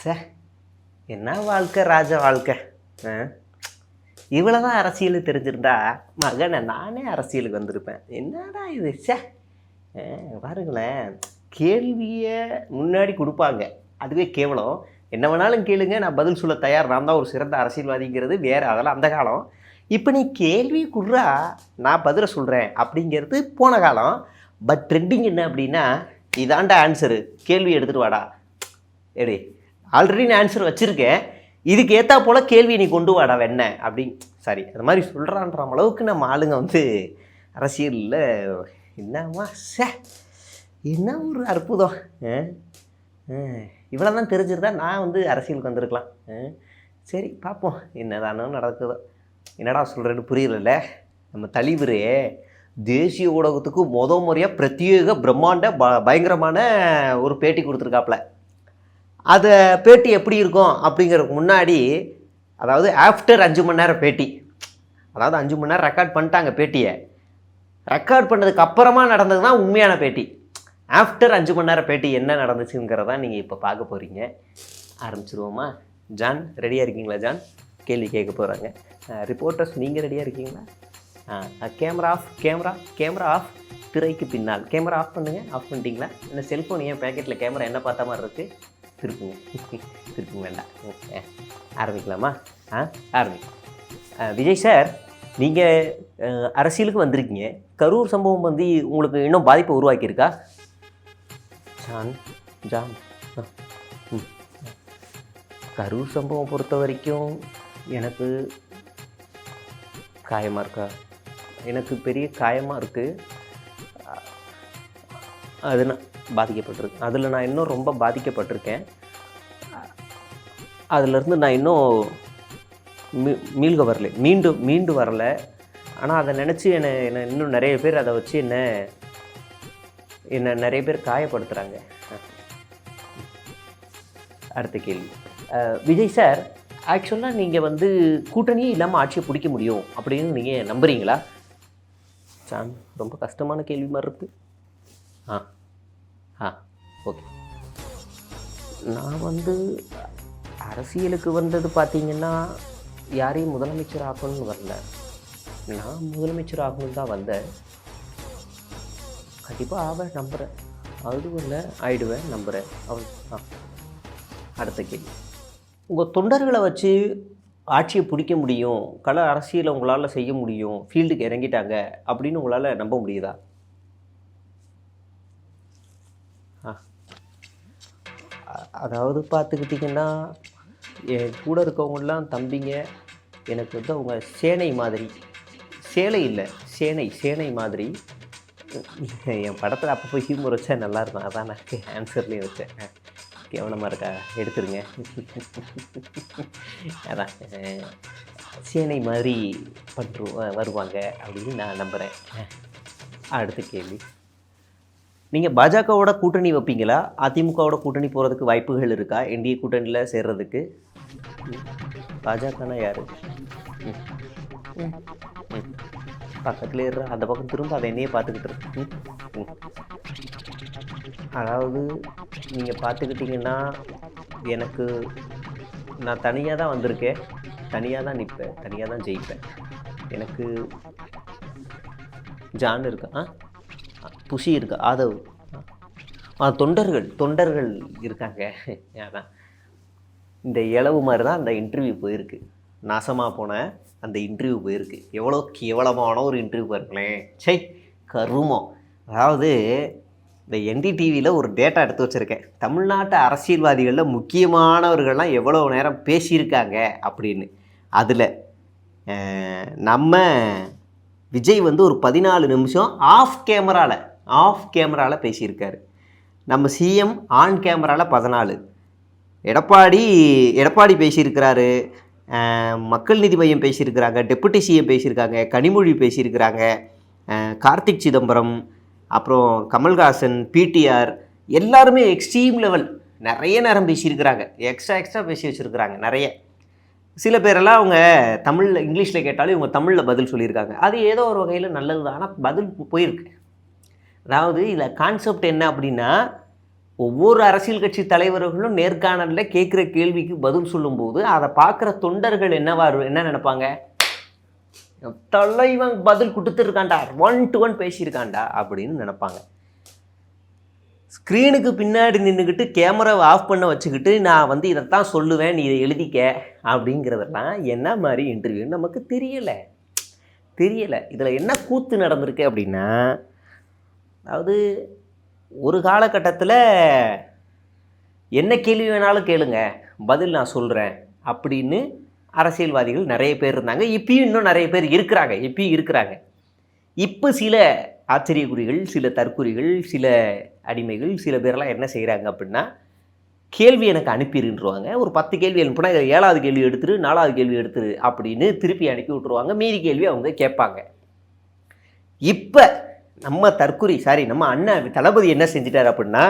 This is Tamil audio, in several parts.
சே என்ன வாழ்க்கை ராஜ வாழ்க்கை? ஆ? இவ்வளோதான் அரசியல் தெரிஞ்சிருந்தா மகனை நானே அரசியலுக்கு வந்திருப்பேன். என்னடா இது? சே பாருங்களேன் கேள்வியை முன்னாடி கொடுப்பாங்க. அதுவே கேவலம். என்ன வேணாலும் கேளுங்க நான் பதில் சொல்ல தயார். நான் தான் ஒரு சிறந்த அரசியல்வாதிங்கிறது வேறு அதெல்லாம் அந்த காலம். இப்போ நீ கேள்வி குடுறா நான் பதிலை சொல்கிறேன் அப்படிங்கிறது போன காலம். பட் ட்ரெண்டிங் என்ன அப்படின்னா இதாண்டா ஆன்சரு கேள்வி எடுத்துகிட்டு வாடா. எடி. ஆல்ரெடி நான் ஆன்சர் வச்சுருக்கேன். இதுக்கு ஏற்றா போல் கேள்வி நீ கொண்டு வாடா வெண்ண அப்படி சாரி அது மாதிரி சொல்கிறான்ற அளவுக்கு நம்ம ஆளுங்க வந்து அரசியலில் என்னம்மா சே என்ன ஒரு அற்புதம் இவ்வளோ தான் தெரிஞ்சிருந்தா நான் வந்து அரசியலுக்கு வந்திருக்கலாம் சரி பார்ப்போம் என்னதானோ நடக்குதோ. என்னடா சொல்கிறேன்னு புரியலல்ல? நம்ம தலைவரே தேசிய ஊடகத்துக்கு முத முறையாக பிரத்யேக பிரம்மாண்ட ப பயங்கரமான ஒரு பேட்டி கொடுத்துருக்காப்புல அதை பேட்டி எப்படி இருக்கும் அப்படிங்கிறதுக்கு முன்னாடி அதாவது ஆஃப்டர் அஞ்சு மணி நேரம் பேட்டி. அதாவது அஞ்சு மணி நேரம் ரெக்கார்ட் பண்ணிட்டாங்க பேட்டியை. ரெக்கார்ட் பண்ணதுக்கு அப்புறமா நடந்தது தான் உண்மையான பேட்டி. ஆஃப்டர் அஞ்சு மணி நேரம் பேட்டி என்ன நடந்துச்சுங்கிறதா நீங்கள் இப்போ பார்க்க போகிறீங்க ஆரம்பிச்சிருவோமா? ஜான் ரெடியாக இருக்கீங்களா ஜான்? கேள்வி கேட்க போகிறாங்க ரிப்போர்ட்டர்ஸ் நீங்கள் ரெடியாக இருக்கீங்களா? Camera off camera camera off திரைக்கு பின்னால். கேமரா ஆஃப் பண்ணுங்கள் ஆஃப் பண்ணிட்டீங்களா? இந்த செல்ஃபோன் ஏன் பேக்கெட்டில் கேமரா என்ன பார்த்த மாதிரி இருக்குது திருப்புங்க திருப்புங்க வேண்டாம். ஓகே ஆரம்பிக்கலாமா? ஆ? ஆரம்பிக்கும் விஜய் சார் நீங்கள் அரசியலுக்கு வந்திருக்கீங்க. கரூர் சம்பவம் வந்து உங்களுக்கு இன்னும் பாதிப்பை உருவாக்கியிருக்கா? John John. ம். கரூர் சம்பவம் பொறுத்த வரைக்கும் எனக்கு காயமாக இருக்கா? எனக்கு பெரிய காயமாக இருக்குது அது பாதிக்கப்பட்டிருக்கு. அதில் நான் இன்னும் ரொம்ப பாதிக்கப்பட்டிருக்கேன். அதுலேருந்து நான் இன்னும் மீ மீள்க வரல. மீண்டும் மீண்டு வரல. ஆனால் அதை நினச்சி என்னை என்னை இன்னும் நிறைய பேர் அதை வச்சு என்ன என்னை நிறைய பேர் காயப்படுத்துகிறாங்க அடுத்த கேள்வி. விஜய் சார் ஆக்சுவலாக நீங்கள் வந்து கூட்டணியே இல்லாமல் ஆட்சியை பிடிக்க முடியும் அப்படின்னு நீங்கள் நம்புகிறீங்களா சாம் ரொம்ப கஷ்டமான கேள்வி மாதிரி இருக்குது ஆ. ஆ ஓகே. நான் வந்து அரசியலுக்கு வந்தது பார்த்தீங்கன்னா யாரையும் முதலமைச்சர் ஆகணும்னு வரல. நான் முதலமைச்சர் ஆகணும்னு தான் வந்தேன். கண்டிப்பாக ஆவேன் நம்புகிறேன் அதுவும் இல்லை ஆயிடுவேன் நம்புகிறேன் அவள் ஆ அடுத்த கேள்வி. உங்கள் தொண்டர்களை வச்சு ஆட்சியை பிடிக்க முடியும் கள அரசியலை உங்களால் செய்ய முடியும் ஃபீல்டுக்கு இறங்கிட்டாங்க அப்படின்னு உங்களால் நம்ப முடியுதா ஆ அ- அதாவது பார்த்துக்கிட்டிங்கன்னா என் கூட இருக்கவங்கெல்லாம் தம்பிங்க எனக்கு வந்து அவங்க சேனை மாதிரி. சேலை இல்லை சேனை சேனை மாதிரி. என் படத்தில் அப்போ போய் ஹியூமர் வச்சா நல்லா இருக்கும் அதான் நான் ஆன்சர்லேயும் வச்சேன். கவனமாக இருக்கா? எடுத்துருங்க. அதான். சேனை மாதிரி பண்ணுறோம் வருவாங்க அப்படின்னு நான் நம்புகிறேன் அடுத்த கேள்வி. நீங்கள் பாஜகவோட கூட்டணி வைப்பீங்களா? அதிமுகவோட கூட்டணி போகிறதுக்கு வாய்ப்புகள் இருக்கா? என்டிஏ கூட்டணியில் சேர்றதுக்கு? பாஜகனா யார்? பக்கத்துல இருற அந்த பக்கம் திரும்ப அதை என்னையே பார்த்துக்கிட்டு இருக்கு. ம், ம். அதாவது நீங்கள் பார்த்துக்கிட்டிங்கன்னா எனக்கு நான் தனியாக தான் வந்திருக்கேன். தனியாக தான் நிற்பேன் தனியாக தான் ஜெயிப்பேன். எனக்கு ஜான் இருக்கா? ஆ, புஷி இருக்கா. ஆதவ் தொண்டர்கள் தொண்டர்கள் இருக்காங்க. அதான். இந்த இளவு மாதிரி தான் அந்த இன்டர்வியூ போயிருக்கு. நாசமாக போன அந்த இன்டர்வியூ போயிருக்கு. எவ்வளோ கேவலமான ஒரு இன்டர்வியூ பாருங்களேன். சை கருமம் அதாவது இந்த என்டிடிவியில் ஒரு டேட்டா எடுத்து வச்சுருக்கேன். தமிழ்நாட்டு அரசியல்வாதிகளில் முக்கியமானவர்கள்லாம் எவ்வளோ நேரம் பேசியிருக்காங்க அப்படின்னு. அதில் நம்ம விஜய் வந்து ஒரு பதினாலு நிமிஷம் ஆஃப் கேமராவில் ஆஃப் கேமராவில் பேசியிருக்காரு. நம்ம சிஎம் ஆன் கேமராவில் பதினாலு. எடப்பாடி எடப்பாடி பேசியிருக்கிறாரு. மக்கள் நீதி மையம் பேசியிருக்கிறாங்க டெப்புட்டி சிஎம் பேசியிருக்காங்க கனிமொழி பேசியிருக்கிறாங்க கார்த்திக் சிதம்பரம் அப்புறம் கமல்ஹாசன் பிடிஆர் எல்லாருமே எக்ஸ்ட்ரீம் லெவல். நிறைய நேரம் பேசியிருக்கிறாங்க. எக்ஸ்ட்ரா எக்ஸ்ட்ரா பேசி வச்சுருக்கிறாங்க நிறைய. சில பேரெல்லாம் அவங்க தமிழில் இங்கிலீஷில் கேட்டாலும் இவங்க தமிழில் பதில் சொல்லியிருக்காங்க. அது ஏதோ ஒரு வகையில் நல்லது தான் ஆனால் பதில் போயிருக்கு. அதாவது இதில் கான்செப்ட் என்ன அப்படின்னா ஒவ்வொரு அரசியல் கட்சி தலைவர்களும் நேர்காணலில் கேட்குற கேள்விக்கு பதில் சொல்லும்போது அதை பார்க்குற தொண்டர்கள் என்னவா என்ன நினைப்பாங்க? தலைவன் பதில் கொடுத்துருக்காண்டா ஒன் டு ஒன் பேசியிருக்காண்டா அப்படின்னு நினப்பாங்க. ஸ்க்ரீனுக்கு பின்னாடி நின்றுக்கிட்டு கேமராவை ஆஃப் பண்ண வச்சுக்கிட்டு நான் வந்து இதைத்தான் சொல்லுவேன் நீ இதை எழுதிக்க அப்படிங்கிறதெல்லாம் என்ன மாதிரி இன்டர்வியூ நமக்கு தெரியலை. தெரியலை. இதில் என்ன கூத்து நடந்திருக்கு அப்படின்னா அதாவது ஒரு காலகட்டத்தில் என்ன கேள்வி வேணாலும் கேளுங்க பதில் நான் சொல்கிறேன் அப்படின்னு அரசியல்வாதிகள் நிறைய பேர் இருந்தாங்க. இப்பயும் இன்னும் நிறைய பேர் இருக்கிறாங்க இப்பயும் இருக்கிறாங்க. இப்போ சில ஆச்சரியக்குறிகள் சில தற்குறிகள் சில அடிமைகள் சில பேர்லாம் என்ன செய்கிறாங்க அப்படின்னா கேள்வி எனக்கு அனுப்பிடுன்றவாங்க ஒரு பத்து கேள்வி அனுப்புனா இதில் ஏழாவது கேள்வி எடுத்துரு நாலாவது கேள்வி எடுத்துரு அப்படின்னு திருப்பி அனுப்பி விட்ருவாங்க மீதி கேள்வி அவங்க கேட்பாங்க. இப்போ நம்ம தற்குறி சாரி நம்ம அண்ணன் தளபதி என்ன செஞ்சிட்டார் அப்படின்னா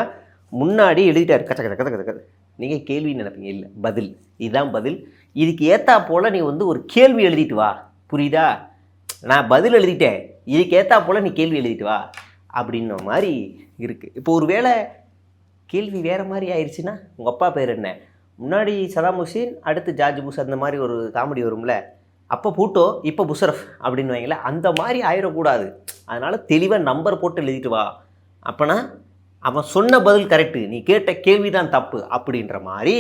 முன்னாடி எழுதிட்டார் கச்ச கச்ச கத கச்ச நீங்கள் கேள்வி நினைப்பீங்க. இல்லை பதில். இதுதான் பதில். இதுக்கு ஏற்றா போல் நீ வந்து ஒரு கேள்வி எழுதிட்டு வா. புரியுதா? நான் பதில் எழுதிட்டேன். இதுக்கு ஏற்றா போல் நீ கேள்வி எழுதிட்டு வா. அப்படின்ன மாதிரி இருக்குது இப்போ ஒரு வேளை கேள்வி வேறு மாதிரி ஆயிடுச்சுன்னா உங்கள் அப்பா பேர் என்ன? முன்னாடி சதாம் ஹுசேன் அடுத்து ஜார்ஜ் புஷ் அந்த மாதிரி ஒரு காமெடி வரும்ல. அப்போ பூட்டோ இப்போ புஷரஃப் அப்படின்னு வைங்களேன். அந்த மாதிரி ஆயிடக்கூடாது அதனால் தெளிவாக நம்பர் போட்டு எழுதிட்டு வா. அப்போனா அவன் சொன்ன பதில் கரெக்டு நீ கேட்ட கேள்வி தான் தப்பு அப்படின்ற மாதிரி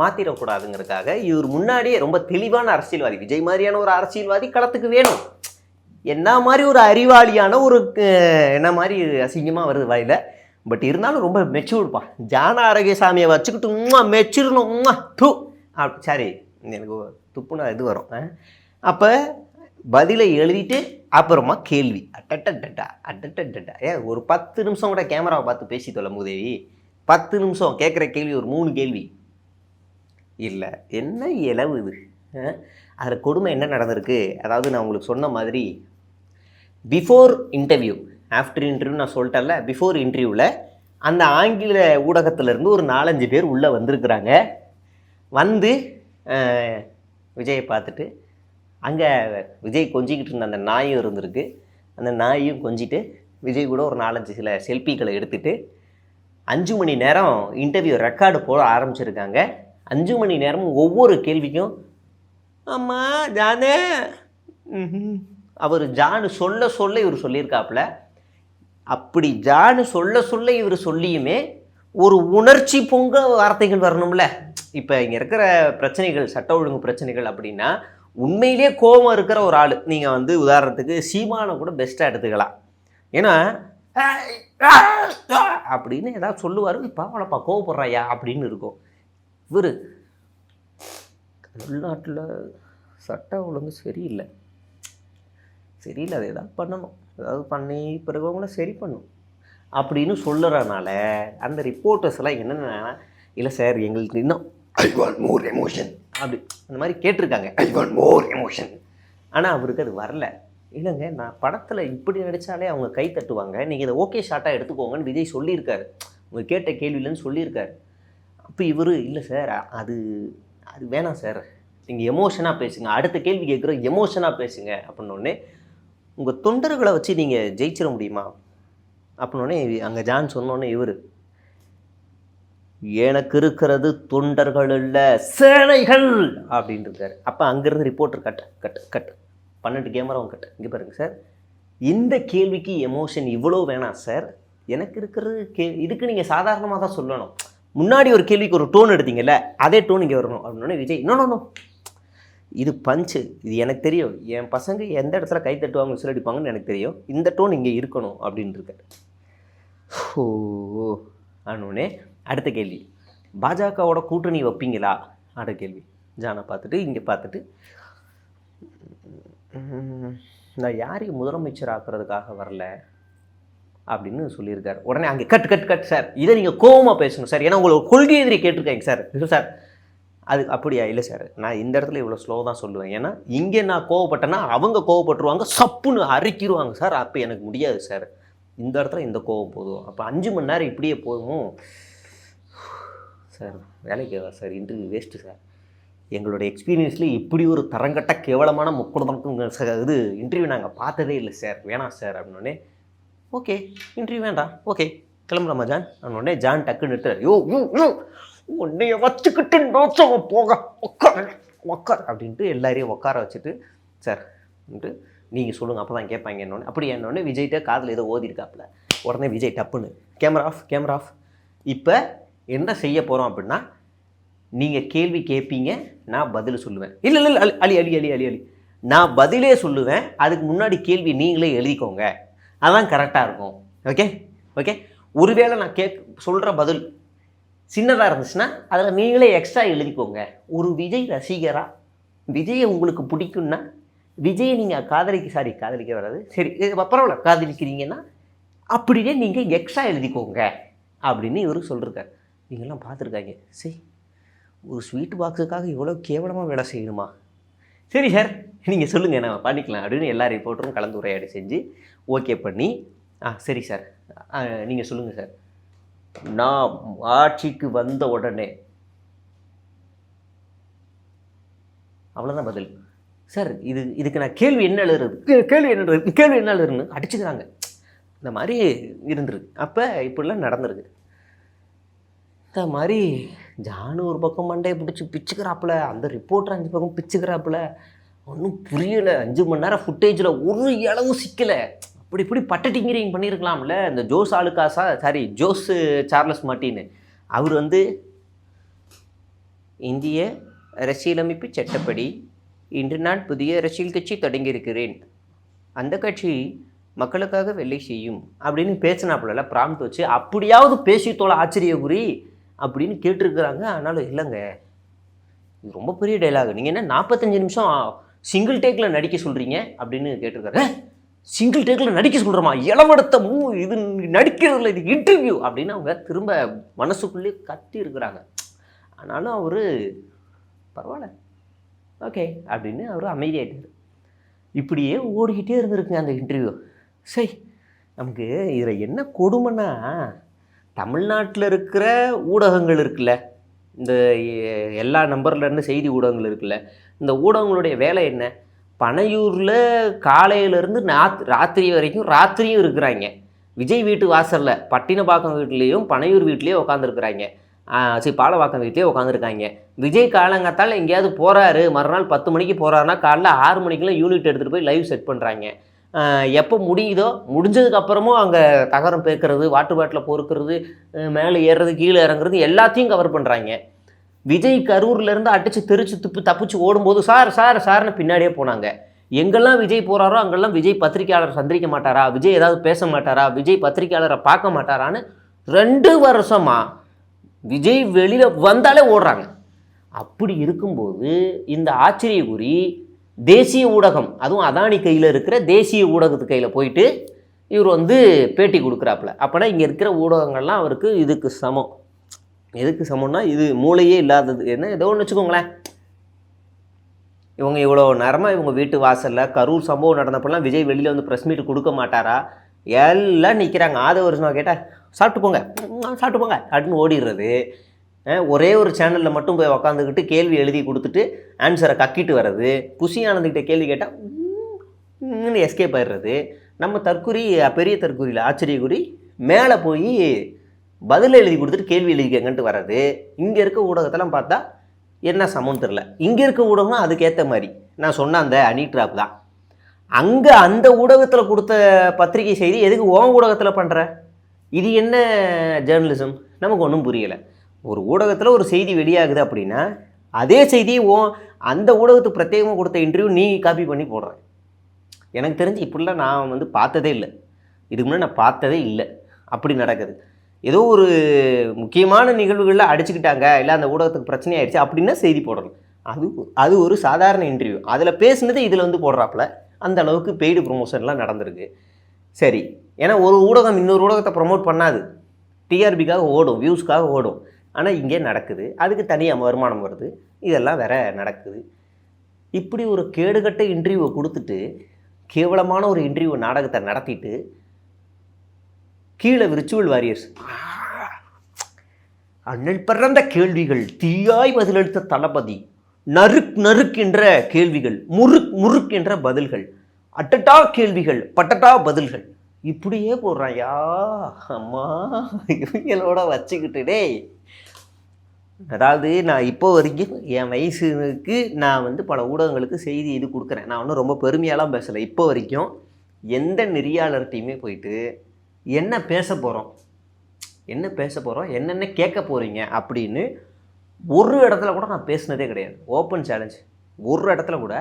மாற்றிடக்கூடாதுங்கிறதுக்காக இவர் முன்னாடியே ரொம்ப தெளிவான அரசியல்வாதி விஜய் மாதிரியான ஒரு அரசியல்வாதி களத்துக்கு வேணும். என்ன மாதிரி ஒரு அறிவாளியான ஒரு என்ன மாதிரி அசிங்கமாக வருது வாயில. பட் இருந்தாலும் ரொம்ப மெச்சூர்ப்பா ஜான ஆரோக்கியசாமியை வச்சுக்கிட்டு உம்மா மெச்சூர்னு உம்மா டூ அப் சாரி எனக்கு துப்புனா இது வரும். அப்போ பதிலை எழுதிட்டு அப்புறமா கேள்வி. அட்டட்டட்டா அட்டட்டட்டா ஏன் ஒரு பத்து நிமிஷம் கூட கேமராவை பார்த்து பேசி தொலை முதேவி பத்து நிமிஷம் கேட்குற கேள்வி ஒரு மூணு கேள்வி. இல்லை என்ன இலவு இது? அதில் கொடுமை என்ன நடந்திருக்கு? அதாவது நான் உங்களுக்கு சொன்ன மாதிரி பிஃபோர் இன்டர்வியூ ஆஃப்டர் இன்டர்வியூ நான் சொல்லிட்டேன்ல பிஃபோர் இன்டர்வியூவில் அந்த ஆங்கில ஊடகத்திலேருந்து ஒரு நாலஞ்சு பேர் உள்ளே வந்திருக்கிறாங்க. வந்து விஜயை பார்த்துட்டு அங்கே விஜய் கொஞ்சிக்கிட்டு இருந்த அந்த நாயும் இருந்திருக்கு. அந்த நாயும் கொஞ்சிட்டு விஜய் கூட ஒரு நாலஞ்சு சில செல்ஃபிகளை எடுத்துட்டு அஞ்சு மணி நேரம் இன்டர்வியூ ரெக்கார்டு போட ஆரம்பிச்சிருக்காங்க. அஞ்சு மணி நேரமும் ஒவ்வொரு கேள்விக்கும் அம்மா ஜானே. அவர் ஜானு சொல்ல சொல்ல இவர் சொல்லியிருக்காப்புல. அப்படி ஜானு சொல்ல சொல்ல இவர் சொல்லியுமே ஒரு உணர்ச்சி பொங்க வார்த்தைகள் வரணும்ல. இப்போ இங்கே இருக்கிற பிரச்சனைகள் சட்ட ஒழுங்கு பிரச்சனைகள் அப்படின்னா உண்மையிலேயே கோபம் இருக்கிற ஒரு ஆள். நீங்கள் வந்து உதாரணத்துக்கு சீமானை கூட பெஸ்ட்டாக எடுத்துக்கலாம். ஏன்னா அப்படின்னு ஏதாவது சொல்லுவார். பாவலப்பா கோவப்படுறாயா அப்படின்னு இருக்கும். இவர் தமிழ்நாட்டில் சட்டம் ஒழுங்கு சரியில்லை. சரியில்லை அதை ஏதாவது பண்ணணும். ஏதாவது பண்ணி பிறகு அவங்கள சரி பண்ணும். அப்படின்னு சொல்லுறனால அந்த ரிப்போர்ட்டர்ஸ் எல்லாம் என்னென்னா இல்லை சார் எங்களுக்கு இன்னும் ஐ வாண்ட் மோர் எமோஷன் அப்படி அந்த மாதிரி கேட்டிருக்காங்க. ஐ வாண்ட் மோர் எமோஷன் ஆனால் அவருக்கு அது வரல. இல்லைங்க நான் படத்தில் இப்படி நடித்தாலே அவங்க கை தட்டுவாங்க. நீங்கள் இதை ஓகே ஷார்ட்டாக எடுத்துக்கோங்கன்னு விஜய் சொல்லியிருக்காரு. உங்க கேட்ட கேள்வியிலன்னு சொல்லியிருக்காரு. அப்போ இவர் இல்லை சார் அது அது வேணாம் சார். நீங்கள் எமோஷனாக பேசுங்க. அடுத்த கேள்வி கேட்குற எமோஷனாக பேசுங்க. அப்படின்னோடனே உங்கள் தொண்டர்களை வச்சு நீங்கள் ஜெயிச்சிட முடியுமா? அப்படின்னோடனே அங்கே ஜான் சொன்னோடனே இவர் எனக்கு இருக்கிறது தொண்டர்கள் இல்லை சேனைகள். அப்படின்னு இருக்காரு அப்போ அங்கேருந்து ரிப்போர்ட்டர் கட் கட் கட் பன்னெண்டு கேமராவும் கட் இங்கே பாருங்க சார் இந்த கேள்விக்கு எமோஷன் இவ்வளோ வேணாம் சார் எனக்கு இருக்கிறது கே இதுக்கு நீங்கள் சாதாரணமாக தான் சொல்லணும். முன்னாடி ஒரு கேள்விக்கு ஒரு டோன் எடுத்தீங்கல்ல அதே டோன் இங்கே வரணும். அப்படின்னோடனே விஜய் நோ இது பஞ்சு இது எனக்கு தெரியும். என் பசங்க எந்த இடத்துல கை தட்டுவாங்க விசில் அடிப்பாங்கன்னு எனக்கு தெரியும். இந்த டோன் இங்கே இருக்கணும். அப்படின்னு இருக்காரு ஓ ஆனோடனே அடுத்த கேள்வி. பாஜகவோட கூட்டணி வைப்பீங்களா? அடுத்த கேள்வி. ஜானை பார்த்துட்டு இங்கே பார்த்துட்டு. நான் யாரையும் முதலமைச்சர் ஆக்குறதுக்காக வரல? அப்படின்னு சொல்லியிருக்கார். உடனே அங்கே கட் கட் கட் சார். இதை நீங்கள் கோவமாக பேசணும் சார். ஏன்னா உங்களோட கொள்கை எதிரி கேட்டிருக்கேங்க சார். இல்லை சார். அது அப்படியா? இல்லை சார். நான் இந்த இடத்துல இவ்வளோ ஸ்லோ தான் சொல்லுவேன். ஏன்னா இங்கே நான் கோவப்பட்டேன்னா அவங்க கோவப்பட்டுருவாங்க சப்புன்னு அரிக்கிடுவாங்க சார். அப்போ எனக்கு முடியாது சார். இந்த இடத்துல இந்த கோவம் போதும். அப்போ அஞ்சு மணி நேரம் இப்படியே போதும். சார் வேலைக்கு சார் இன்டர்வியூ வேஸ்ட்டு சார். எங்களோட எக்ஸ்பீரியன்ஸ்லேயே இப்படி ஒரு தரங்கட்ட கேவலமான முக்குடத்துக்கு இது இன்டர்வியூ நாங்கள் பார்த்ததே இல்லை சார். வேணாம் சார் அப்படின்னோடனே ஓகே இன்டர்வியூ வேண்டாம். ஓகே கிளம்புறமா ஜான் அப்படின்னே ஜான் டக்குன்னு எடுத்துறாரு யோ யோ உன்னைய வச்சுக்கிட்டு நோச்சவங்க போக உட்கார உட்கார் அப்படின்ட்டு எல்லாரையும் உட்கார வச்சுட்டு சார் நீங்கள் சொல்லுங்கள் அப்போ தான் கேட்பாங்க என்னொன்று அப்படி என்னோடனே விஜய்கிட்ட காதில் ஏதோ ஓதிருக்காப்புல உடனே விஜய் டப்புன்னு கேமரா ஆஃப் கேமரா ஆஃப். இப்போ என்ன செய்ய போகிறோம் அப்படின்னா நீங்கள் கேள்வி கேட்பீங்க நான் பதில் சொல்லுவேன். இல்லை இல்லை இல்லை, அலி அலி அலி அலி அலி. நான் பதிலே சொல்லுவேன் அதுக்கு முன்னாடி கேள்வி நீங்களே எழுதிக்கோங்க. அதான் கரெக்டாக இருக்கும். ஓகே ஓகே ஒருவேளை நான் கேக் சொல்கிற பதில் சின்னதாக இருந்துச்சுன்னா அதில் நீங்களே எக்ஸ்ட்ரா எழுதிக்கோங்க. ஒரு விஜய் ரசிகரா? விஜயை உங்களுக்கு பிடிக்கும்னா விஜயை நீங்கள் காதலிக்க சாரி காதலிக்க வராது. சரி இது பரவாயில்ல காதலிக்கிறீங்கன்னா அப்படியே நீங்கள் எக்ஸ்ட்ரா எழுதிக்கோங்க. அப்படின்னு இவர் சொல்லியிருக்காரு நீங்கள்லாம் பார்த்துருக்காங்க. சரி ஒரு ஸ்வீட் பாக்ஸுக்காக இவ்வளோ கேவலமாக வேலை செய்யணுமா? சரி சார் நீங்கள் சொல்லுங்கள் நான் பண்ணிக்கலாம் அப்படின்னு எல்லா ரிப்போர்ட்டரும் கலந்து உரையாடி செஞ்சு ஓகே பண்ணி ஆ சரி சார் நீங்கள் சொல்லுங்கள் சார் நான் ஆட்சிக்கு வந்த உடனே. அவ்வளோதான் பதில். சார் இது இதுக்கு நான் கேள்வி என்ன எழுதுறது? கேள்வி என்ன கேள்வி என்ன எழுதுறதுன்னு அடிச்சுக்கிறாங்க. இந்த மாதிரி இருந்திருக்கு. அப்போ இப்படிலாம் நடந்திருக்கு. இந்த மாதிரி ஜானு ஒரு பக்கம் மண்டையை பிடிச்சி பிச்சுக்கிறாப்புல அந்த ரிப்போர்ட்டர் அஞ்சு பக்கம் பிச்சுக்கிறாப்புல ஒன்றும் புரியலை. அஞ்சு மணி நேரம் ஃபுட்டேஜில் ஒரு இளவும் சிக்கலை. அப்படி இப்படி பட்ட டிங்கிரிங் பண்ணியிருக்கலாம்ல இந்த ஜோஸ் ஆளுக்காசா சாரி ஜோஸ் சார்லஸ் மார்ட்டின்னு அவர் வந்து இந்திய அரசியலமைப்பு சட்டப்படி இன்று நான் புதிய அரசியல் கட்சி தொடங்கியிருக்கிறேன். அந்த கட்சி மக்களுக்காக வெள்ளை செய்யும் அப்படின்னு பேசினாப்புல ப்ராம்ப்ட் வச்சு அப்படியாவது பேசி தோல ஆச்சரியகுறி அப்படின்னு கேட்டிருக்கிறாங்க. ஆனாலும் இல்லைங்க. இது ரொம்ப பெரிய டைலாக் நீங்கள் என்ன நாற்பத்தஞ்சு நிமிஷம் சிங்கிள் டேக்கில் நடிக்க சொல்கிறீங்க அப்படின்னு கேட்டிருக்காரு. சிங்கிள் டேக்கில் நடிக்க சொல்கிறோமா இளவடத்த மூ இது நடிக்கிறதுல இது இன்டர்வியூ அப்படின்னு அவங்க திரும்ப மனசுக்குள்ளேயே கத்தி இருக்கிறாங்க. ஆனாலும் அவர் பரவாயில்ல. ஓகே. அப்படின்னு அவர் அமைதியாகிட்டார் இப்படியே ஓடிக்கிட்டே இருந்திருக்குங்க அந்த இன்டர்வியூ சரி நமக்கு இதில் என்ன கொடுமைன்னா தமிழ்நாட்டில் இருக்கிற ஊடகங்கள் இருக்குல்ல? இந்த எல்லா நம்பர்லேருந்து செய்தி ஊடகங்கள் இருக்குல்ல? இந்த ஊடகங்களுடைய வேலை என்ன? பனையூரில் காலையிலேருந்து நாத் ராத்திரி வரைக்கும் ராத்திரியும் இருக்கிறாங்க. விஜய் வீட்டு வாசலில் பட்டினப்பாக்கம் வீட்லேயும் பனையூர் வீட்லேயும் உட்காந்துருக்குறாங்க சரி பாலவாக்கம் வீட்லேயே உட்காந்துருக்காங்க விஜய் காலங்காத்தால் எங்கேயாவது போகிறாரு மறுநாள் பத்து மணிக்கு போகிறாருன்னா காலைல ஆறு மணிக்கெலாம் யூனிட் எடுத்துகிட்டு போய் லைவ் செட் பண்ணுறாங்க எப்போ முடியுதோ முடிஞ்சதுக்கு அப்புறமும் அங்கே தகரம் பேக்கிறது வாட்டர் பாட்டில் பொறுக்கிறது மேலே ஏறுறது கீழே இறங்குறது எல்லாத்தையும் கவர் பண்ணுறாங்க விஜய் கரூர்லேருந்து அடித்து தெரிச்சு துப்பு தப்பிச்சு ஓடும்போது சார் சார் சார்னு பின்னாடியே போனாங்க. எங்கெல்லாம் விஜய் போகிறாரோ அங்கெல்லாம் விஜய் பத்திரிக்கையாளர் சந்திரிக்க மாட்டாரா? விஜய் ஏதாவது பேச மாட்டாரா? விஜய் பத்திரிக்கையாளரை பார்க்க மாட்டாரான்னு ரெண்டு வருஷமாக விஜய் வெளியில் வந்தாலே ஓடுறாங்க. அப்படி இருக்கும்போது இந்த ஆச்சரியகுறி தேசிய ஊடகம் அதுவும் அதானி கையில் இருக்கிற தேசிய ஊடகத்து கையில் போயிட்டு இவர் வந்து பேட்டி கொடுக்குறாப்புல. அப்போனா இங்கே இருக்கிற ஊடகங்கள்லாம் அவருக்கு இதுக்கு சமம். எதுக்கு சமம்னா இது மூளையே இல்லாதது. என்ன ஏதோ ஒன்று வச்சுக்கோங்களேன். இவங்க இவ்வளோ நேரமாக இவங்க வீட்டு வாசலில் கரூர் சம்பவம் நடந்தப்பெல்லாம் விஜய் வெளியில் வந்து ப்ரெஸ் மீட் கொடுக்க மாட்டாரா? எல்லாம் நிற்கிறாங்க ஆத வருஷமாக கேட்டால் சாப்பிட்டு போங்க. சாப்பிட்டு போங்க. அப்படின்னு ஓடிடுறது. ஒரே ஒரு சேனலில் மட்டும் போய் உக்காந்துக்கிட்டு கேள்வி எழுதி கொடுத்துட்டு ஆன்சரை கக்கிட்டு வர்றது. குஷி ஆனந்துக்கிட்ட கேள்வி கேட்டால் எஸ்கேப் ஆயிடுறது. நம்ம தற்குறி பெரிய தற்குறியில் ஆச்சரியக்குறி மேலே போய் பதில் எழுதி கொடுத்துட்டு கேள்வி எழுதிக்கங்கன்ட்டு வர்றது. இங்கே இருக்க ஊடகத்தெல்லாம் பார்த்தா என்ன சமம் தெரில இங்கே இருக்க ஊடகம் அதுக்கேற்ற மாதிரி. நான் சொன்ன அந்த அனி ட்ராப் தான். அங்கே அந்த ஊடகத்தில் கொடுத்த பத்திரிகை செய்தி எதுக்கு ஓம் ஊடகத்தில் பண்ணுற இது என்ன ஜேர்னலிசம் நமக்கு ஒன்றும் புரியலை. ஒரு ஊடகத்தில் ஒரு செய்தி வெளியாகுது அப்படின்னா அதே செய்தி ஓ அந்த ஊடகத்துக்கு பிரத்யேகமாக கொடுத்த இன்டர்வியூ நீ காப்பி பண்ணி போடுற. எனக்கு தெரிஞ்சு இப்படிலாம் நான் வந்து பார்த்ததே இல்லை. இதுக்கு முன்னாடி நான் பார்த்ததே இல்லை. அப்படி நடக்குது. ஏதோ ஒரு முக்கியமான நிகழ்வுகளில் அடிச்சுக்கிட்டாங்க இல்லை அந்த ஊடகத்துக்கு பிரச்சனை ஆயிடுச்சு அப்படின்னா செய்தி போடணும் அது அது ஒரு சாதாரண இன்டர்வியூ அதில் பேசினது இதில் வந்து போடுறாப்புல. அந்த அளவுக்கு பெய்டு ப்ரொமோஷன்லாம் நடந்திருக்கு. சரி. ஏன்னா ஒரு ஊடகம் இன்னொரு ஊடகத்தை ப்ரொமோட் பண்ணாது. டிஆர்பிக்காக ஓடும் வியூஸ்க்காக ஓடும். ஆனால் இங்கே நடக்குது. அதுக்கு தனியாக வருமானம் வருது. இதெல்லாம் வேற நடக்குது. இப்படி ஒரு கேடுகட்ட இன்டர்வியூவை கொடுத்துட்டு கேவலமான ஒரு இன்டர்வியூ நாடகத்தை நடத்திட்டு கீழே விர்ச்சுவல் வாரியர்ஸ். அண்ணல் பிறந்த கேள்விகள் தீயாய் பதிலளித்த தளபதி நறுக் நறுக் என்ற கேள்விகள் முறுக் முறுக் என்ற பதில்கள் அட்டட்டா கேள்விகள் பட்டட்டா பதில்கள். இப்படியே போடுறான் யா அம்மா இவங்களோட வச்சுக்கிட்டு டேய். அதாவது நான் இப்போ வரைக்கும் என் வயசுக்கு நான் வந்து பல ஊடகங்களுக்கு செய்தி இது கொடுக்குறேன். நான் ஒன்றும் ரொம்ப பெருமையாலாம் பேசலை. இப்போ வரைக்கும் எந்த நெறியாளர்கிட்டையுமே போயிட்டு என்ன பேச போகிறோம் என்ன பேச போகிறோம் என்னென்ன கேட்க போகிறீங்க அப்படின்னு ஒரு இடத்துல கூட நான் பேசினதே கிடையாது. ஓப்பன் சேலஞ்ச் ஒரு இடத்துல கூட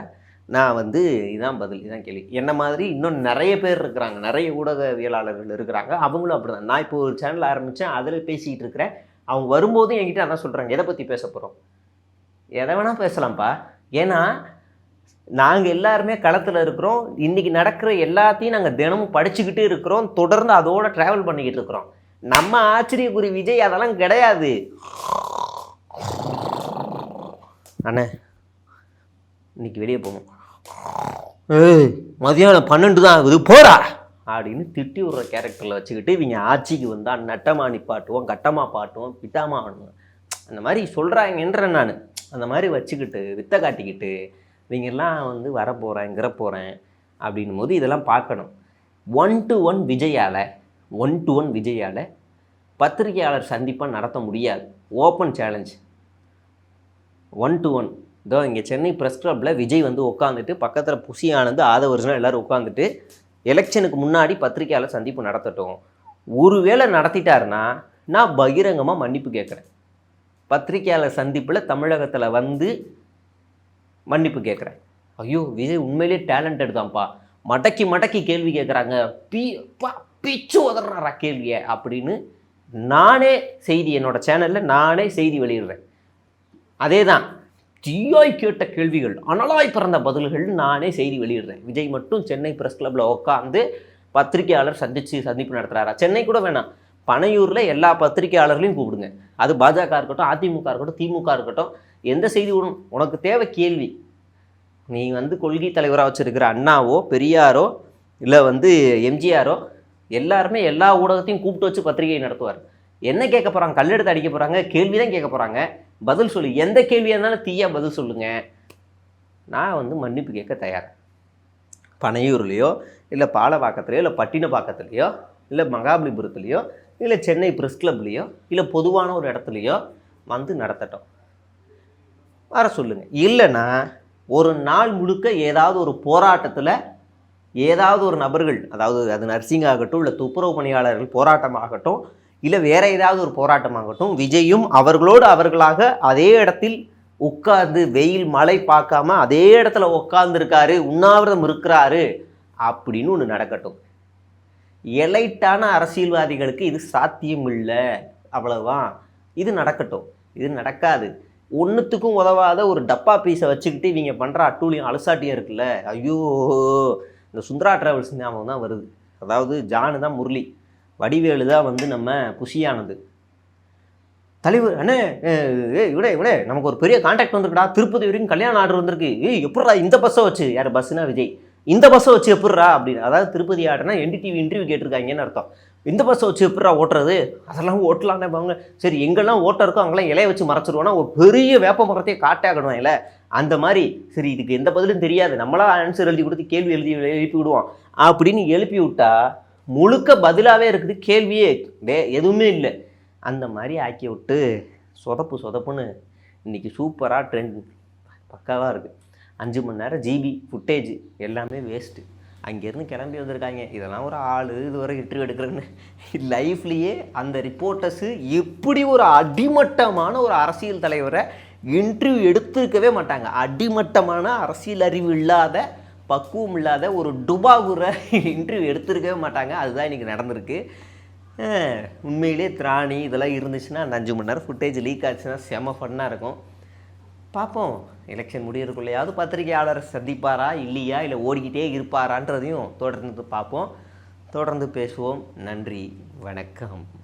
நான் வந்து இதான் பதில் இதுதான் கேள்வி. என்ன மாதிரி இன்னும் நிறைய பேர் இருக்கிறாங்க நிறைய ஊடகவியலாளர்கள் இருக்கிறாங்க. அவங்களும் அப்படி தான் நான் இப்போ ஒரு சேனல் ஆரம்பித்தேன் அதில் பேசிக்கிட்டு இருக்கிறேன். அவங்க வரும்போதும் என்கிட்ட அதான் சொல்கிறாங்க எதை பற்றி பேச போகிறோம் எதை வேணால் பேசலாம்ப்பா. ஏன்னா நாங்கள் எல்லாருமே களத்தில் இருக்கிறோம். இன்றைக்கி நடக்கிற எல்லாத்தையும் நாங்கள் தினமும் படிச்சுக்கிட்டே இருக்கிறோம். தொடர்ந்து அதோடு ட்ராவல் பண்ணிக்கிட்டு இருக்கிறோம். நம்ம ஆச்சரியக்குறி விஜய் அதெல்லாம் கிடையாது. அண்ணே இன்னைக்கு வெளியே போகணும் ஏய் மதியானம் பன்னெண்டு தான் ஆகுது போடா. அப்படின்னு திட்டி விடுற கேரக்டரில் வச்சுக்கிட்டு இவங்க ஆட்சிக்கு வந்தால் நட்டமாக பாட்டுவோம் கட்டமாக பாட்டுவோம் பிட்டாமா ஆடுவோம் அந்த மாதிரி சொல்கிறாங்கன்றேன் நான். அந்த மாதிரி வச்சுக்கிட்டு வித்தை காட்டிக்கிட்டு இவங்கெல்லாம் வந்து வரப்போகிறேன் போகிறேன் அப்படின்னும் போது இதெல்லாம் பார்க்கணும். ஒன் டு ஒன் விஜயால் ஒன் டு ஒன் விஜயால் பத்திரிகையாளர் சந்திப்பாக நடத்த முடியாது. Open challenge one to one இதோ இங்கே சென்னை ப்ரெஸ் கிளப்பில் விஜய் வந்து உட்காந்துட்டு பக்கத்தில் புசி ஆனந்து ஆதவர்ஜனா எல்லோரும் உட்காந்துட்டு எலெக்ஷனுக்கு முன்னாடி பத்திரிகையாளர் சந்திப்பு நடத்தட்டும். ஒருவேளை நடத்திட்டாருன்னா நான் பகிரங்கமாக மன்னிப்பு கேட்குறேன். பத்திரிக்கையாளர் சந்திப்பில் தமிழகத்தில் வந்து மன்னிப்பு கேட்குறேன். ஐயோ விஜய் உண்மையிலே டேலண்டட் தான்ப்பா. மடக்கி மடக்கி கேள்வி கேட்குறாங்க. பி பா பிச்சு உதறாரா கேள்வியை அப்படின்னு நானே செய்தி என்னோடய சேனலில் நானே செய்தி வெளியிடுறேன். அதே தான் ஜியாய் கேட்ட கேள்விகள் அனலாய் பிறந்த பதில்கள் நானே செய்தி வெளியிடுறேன். விஜய் மட்டும் சென்னை ப்ரெஸ் கிளப்பில் உட்காந்து பத்திரிகையாளர் சந்தித்து சந்திப்பு நடத்துகிறாரா சென்னை கூட வேணாம். பனையூரில் எல்லா பத்திரிகையாளர்களையும் கூப்பிடுங்க. அது பாஜக இருக்கட்டும் அதிமுக இருக்கட்டும் திமுக இருக்கட்டும் எந்த செய்தி விடும் உனக்கு தேவை கேள்வி. நீ வந்து கொள்கை தலைவராக வச்சுருக்கிற அண்ணாவோ பெரியாரோ இல்லை வந்து எம்ஜிஆரோ எல்லாருமே எல்லா ஊடகத்தையும் கூப்பிட்டு வச்சு பத்திரிகை நடத்துவார். என்ன கேட்க போகிறாங்க கல்லெடுத்து அடிக்க போகிறாங்க கேள்வி தான் கேட்க போகிறாங்க பதில் சொல்லு. எந்த கேள்வியாக இருந்தாலும் தீயாக பதில் சொல்லுங்கள் நான் வந்து மன்னிப்பு கேட்க தயார். பனையூர்லேயோ இல்லை பாலப்பாக்கத்துலேயோ இல்லை பட்டினப்பாக்கத்துலேயோ இல்லை மகாபலிபுரத்துலேயோ இல்லை சென்னை ப்ரெஸ் கிளப்லேயோ இல்லை பொதுவான ஒரு இடத்துலையோ வந்து நடத்தட்டும். வர சொல்லுங்கள் இல்லைன்னா ஒரு நாள் முழுக்க ஏதாவது ஒரு போராட்டத்தில் ஏதாவது ஒரு நபர்கள் அதாவது அது நர்சிங் ஆகட்டும் இல்லை துப்புரவு பணியாளர்கள் போராட்டமாகட்டும் இல்லை வேற ஏதாவது ஒரு போராட்டமாகட்டும் விஜயும் அவர்களோடு அவர்களாக அதே இடத்தில் உட்கார்ந்து வெயில் மழை பார்க்காம அதே இடத்துல உட்காந்துருக்காரு உண்ணாவிரதம் இருக்கிறாரு அப்படின்னு ஒன்று நடக்கட்டும். எலைட்டான அரசியல்வாதிகளுக்கு இது சாத்தியம் இல்லை. அவ்வளவுதான். இது நடக்கட்டும். இது நடக்காது. ஒன்றுத்துக்கும் உதவாத ஒரு டப்பா பீஸை வச்சுக்கிட்டு இவங்க பண்ணுற அட்டூழியம் அலசாட்டியாக இருக்குல்ல. ஐயோ! இந்த சுந்தரா டிராவல்ஸ் ஞாபகம் தான் வருது. அதாவது ஜானு தான் முரளி. வடிவேலு தான் வந்து நம்ம குஷியானது. தலைவர் அண்ணே ஏ விட விட நமக்கு ஒரு பெரிய கான்டாக்ட் வந்துருக்குடா. திருப்பதி வரைக்கும் கல்யாணம் ஆர்டர் வந்திருக்கு. ஏய் எப்பட்றா இந்த பஸ்ஸை வச்சு? யார் பஸ்ஸுனா விஜய். இந்த பஸ்ஸை வச்சு எப்பட்றா அப்படின்னு. அதாவது திருப்பதி ஆர்டர்னா என்டிடிவி இன்டர்வியூ கேட்டிருக்காங்கன்னு அர்த்தம். இந்த பஸ்ஸை வச்சு எப்பட்றா ஓட்டுறது? அதெல்லாம் ஓட்டலான்னு அவங்க சரி எங்கெல்லாம் ஓட்ட இருக்கோ அங்கெல்லாம் இலையை வச்சு மறைச்சிருவோன்னா ஒரு பெரிய வேப்ப மரத்தையே காட்டாகணும் இல்லை அந்த மாதிரி சரி இதுக்கு எந்த பதிலும் தெரியாது. நம்மளா ஆன்சர் எழுதி கொடுத்து கேள்வி எழுதி எழுப்பி விடுவோம். அப்படின்னு எழுப்பி விட்டா முழுக்க பதிலாகவே இருக்குது கேள்வியே. வே எதுவுமே இல்லை. அந்த மாதிரி ஆக்கி விட்டு சொதப்பு சொதப்புன்னு இன்றைக்கி சூப்பராக ட்ரெண்ட் பக்காவாக இருக்குது அஞ்சு மணி நேரம் ஜிபி ஃபுட்டேஜ் எல்லாமே வேஸ்ட்டு அங்கேருந்து கிளம்பி வந்திருக்காங்க. இதெல்லாம் ஒரு ஆள் இதுவரை இன்டர்வியூ எடுக்கிறேன்னு. லைஃப்லேயே அந்த ரிப்போர்ட்டர்ஸு எப்படி ஒரு அடிமட்டமான ஒரு அரசியல் தலைவரை இன்டர்வியூ எடுத்திருக்கவே மாட்டாங்க. அடிமட்டமான அரசியல் அறிவு இல்லாத பக்குவம் இல்லாத ஒரு டுபாகுற இன்டர்வியூ எடுத்துருக்கவே மாட்டாங்க. அதுதான் இன்றைக்கி நடந்திருக்கு. உண்மையிலே திராணி இதெல்லாம் இருந்துச்சுன்னா அந்த அஞ்சு மணி நேரம் ஃபுட்டேஜ் லீக் ஆச்சுன்னா செம ஃபன்னாக இருக்கும். பார்ப்போம். எலெக்ஷன் முடியறதுக்குள்ளையாவது பத்திரிகையாளரை சந்திப்பாரா இல்லையா இல்லை ஓடிக்கிட்டே இருப்பாரான்றதையும் தொடர்ந்து பார்ப்போம். தொடர்ந்து பேசுவோம். நன்றி. வணக்கம்.